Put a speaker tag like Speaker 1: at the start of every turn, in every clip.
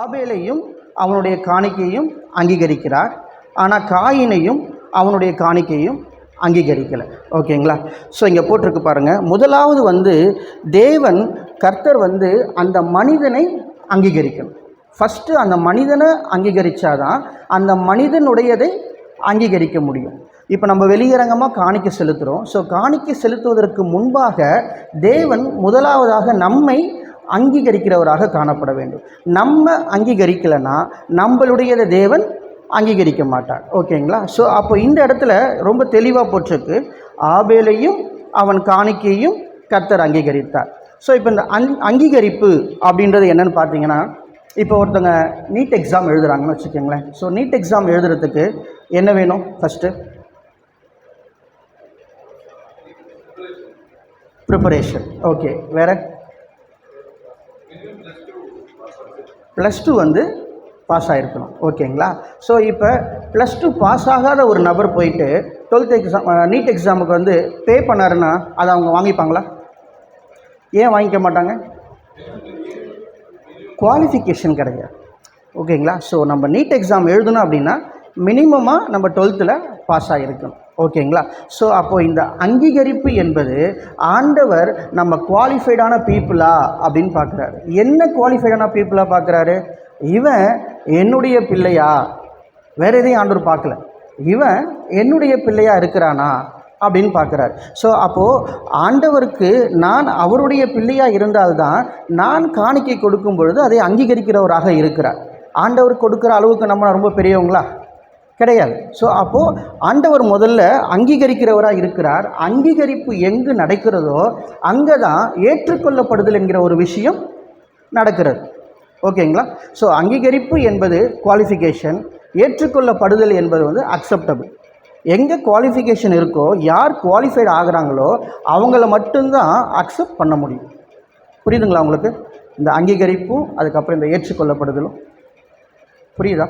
Speaker 1: ஆபேலையும் அவனுடைய காணிக்கையும் அங்கீகரிக்கிறார். ஆனால் காயினையும் அவனுடைய காணிக்கையும் அங்கீகரிக்கலை. ஓகேங்களா? ஸோ இங்கே போட்டிருக்கு பாருங்கள் முதலாவது வந்து தேவன் கர்த்தர் வந்து அந்த மனிதனை அங்கீகரிக்கணும். ஃபஸ்ட்டு அந்த மனிதனை அங்கீகரித்தாதான் அந்த மனிதனுடையதை அங்கீகரிக்க முடியும். இப்போ நம்ம வெளியரங்கமாக காணிக்க செலுத்துகிறோம் ஸோ காணிக்கை செலுத்துவதற்கு முன்பாக தேவன் முதலாவதாக நம்மை அங்கீகரிக்கிறவராக காணப்பட வேண்டும். நம்ம அங்கீகரிக்கலைன்னா நம்மளுடையதை தேவன் அங்கீகரிக்க மாட்டார். ஓகேங்களா? ஸோ அப்போ இந்த இடத்துல ரொம்ப தெளிவாக போட்டிருக்கு. ஆபேலையும் அவன் காணிக்கையும் கர்த்தர் அங்கீகரித்தார். ஸோ இப்போ இந்த அங் அங்கீகரிப்பு அப்படின்றது என்னன்னு பார்த்தீங்கன்னா இப்போ ஒருத்தங்க நீட் எக்ஸாம் எழுதுகிறாங்கன்னு வச்சுக்கோங்களேன். ஸோ நீட் எக்ஸாம் எழுதுறதுக்கு என்ன வேணும் ஃபஸ்ட்டு ப்ரிப்பரேஷன் ஓகே வேற? ப்ளஸ் டூ வந்து பாஸ் ஆகிருக்கணும் ஓகேங்களா ஸோ இப்போ ப்ளஸ் டூ பாஸ் ஆகாத ஒரு நபர் போயிட்டு டுவெல்த் எக்ஸாம் நீட் எக்ஸாமுக்கு வந்து பே பண்ணாருன்னா அதை அவங்க வாங்கிப்பாங்களா? ஏன் வாங்கிக்க மாட்டாங்க? குவாலிஃபிகேஷன் கிடையாது. ஓகேங்களா ஸோ நம்ம நீட் எக்ஸாம் எழுதணும் அப்படின்னா மினிமமாக நம்ம டுவெல்த்தில் பாஸ் ஆகிருக்கணும் ஓகேங்களா? ஸோ அப்போது இந்த அங்கீகரிப்பு என்பது ஆண்டவர் நம்ம குவாலிஃபைடான பீப்புளா அப்படின்னு பார்க்குறாரு. என்ன குவாலிஃபைடான பீப்புளாக பார்க்குறாரு? இவன் என்னுடைய பிள்ளையா? வேற எதையும் ஆண்டவர் பார்க்கல. இவன் என்னுடைய பிள்ளையா இருக்கிறானா? அப்படின்னு பார்க்குறாரு. ஸோ அப்போது ஆண்டவருக்கு நான் அவருடைய பிள்ளையாக இருந்தால்தான் நான் காணிக்கை கொடுக்கும் பொழுது அதை அங்கீகரிக்கிறவராக இருக்கிறார். ஆண்டவர் கொடுக்குற அளவுக்கு நம்ம ரொம்ப பெரியவங்களா? கிடையாது. ஸோ அப்போது ஆண்டவர் முதல்ல அங்கீகரிக்கிறவராக இருக்கிறார். அங்கீகரிப்பு எங்கு நடக்கிறதோ அங்கே தான் ஏற்றுக்கொள்ளப்படுதல் என்கிற ஒரு விஷயம் நடக்கிறது. ஓகேங்களா? ஸோ அங்கீகரிப்பு என்பது குவாலிஃபிகேஷன் ஏற்றுக்கொள்ளப்படுதல் என்பது வந்து அக்செப்டபிள் எங்கே குவாலிஃபிகேஷன் இருக்கோ யார் குவாலிஃபைடு ஆகிறாங்களோ அவங்கள மட்டும்தான் அக்செப்ட் பண்ண முடியும். புரியுதுங்களா உங்களுக்கு? இந்த அங்கீகரிப்பும் அதுக்கப்புறம் இந்த ஏற்றுக்கொள்ளப்படுதலும். புரியுதா?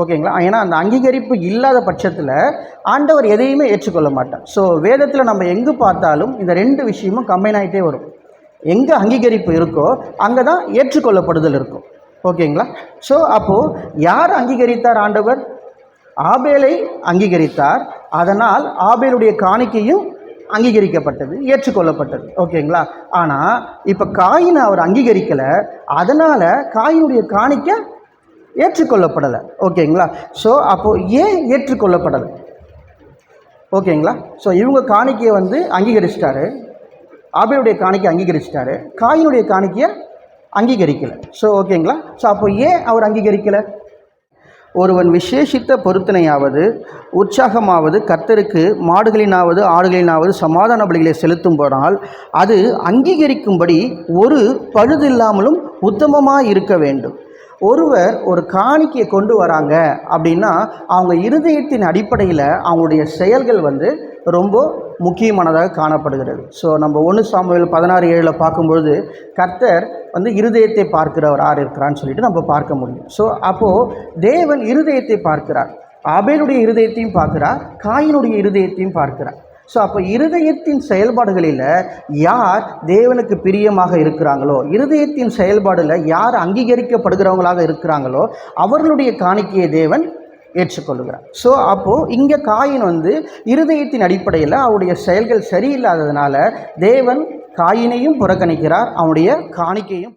Speaker 1: ஓகேங்களா? ஏன்னா அந்த அங்கீகரிப்பு இல்லாத பட்சத்தில் ஆண்டவர் எதையுமே ஏற்றுக்கொள்ள மாட்டார். ஸோ வேதத்தில் நம்ம எங்கு பார்த்தாலும் இந்த ரெண்டு விஷயமும் கம்பைன் ஆகிட்டே வரும். எங்கே அங்கீகரிப்பு இருக்கோ அங்கே தான் ஏற்றுக்கொள்ளப்படுதல் இருக்கும். ஓகேங்களா? ஸோ அப்போது யார் அங்கீகரித்தார் ஆண்டவர்? ஆபேலை அங்கீகரித்தார். அதனால் ஆபேலுடைய காணிக்கையும் அங்கீகரிக்கப்பட்டது ஏற்றுக்கொள்ளப்பட்டது. ஓகேங்களா? ஆனால் இப்போ காயினை அவர் அங்கீகரிக்கலை. அதனால் காயினுடைய காணிக்கை ஏற்றுக்கொள்ளப்படலை. ஓகேங்களா? ஸோ அப்போது ஏன் ஏற்றுக்கொள்ளப்படலை? ஓகேங்களா? ஸோ இவங்க காணிக்கையை வந்து அங்கீகரிச்சிட்டாரு. ஆபேலுடைய காணிக்கை அங்கீகரிச்சிட்டாரு. காயினுடைய காணிக்கையை அங்கீகரிக்கலை. ஸோ ஓகேங்களா? ஸோ அப்போ ஏன் அவர் அங்கீகரிக்கலை? ஒருவன் விசேஷித்த பொருத்தனையாவது உற்சாகமாவது கர்த்தருக்கு மாடுகளினாவது ஆடுகளினாவது சமாதான பலிகளை செலுத்தும் போனால் அது அங்கீகரிக்கும்படி ஒரு பழுதில்லாமலும் உத்தமமாக இருக்க வேண்டும். ஒருவர் ஒரு காணிக்கையை கொண்டு வராங்க அப்படின்னா அவங்க இருதயத்தின் அடிப்படையில் அவங்களுடைய செயல்கள் வந்து ரொம்ப முக்கியமானதாக காணப்படுகிறது. ஸோ நம்ம ஒன்று சாமுவேல் பதினாறு ஏழில் பார்க்கும்பொழுது கர்த்தர் வந்து இருதயத்தை பார்க்கிறவர் ஆறு இருக்கிறான்னு சொல்லிட்டு நம்ம பார்க்க முடியும். ஸோ அப்போது தேவன் இருதயத்தை பார்க்கிறார். ஆபேலுடைய இருதயத்தையும் பார்க்கிறார் காயினுடைய இருதயத்தையும் பார்க்கிறார். ஸோ அப்போ இருதயத்தின் செயல்பாடுகளில் யார் தேவனுக்கு பிரியமாக இருக்கிறாங்களோ இருதயத்தின் செயல்பாடில் யார் அங்கீகரிக்கப்படுகிறவங்களாக இருக்கிறாங்களோ அவர்களுடைய காணிக்கையை தேவன் ஏற்றுக்கொள்கிறார். ஸோ அப்போது இங்கே காயின் வந்து இருதயத்தின் அடிப்படையில் அவருடைய செயல்கள் சரியில்லாததுனால தேவன் காயினையும் புறக்கணிக்கிறார் அவனுடைய காணிக்கையும்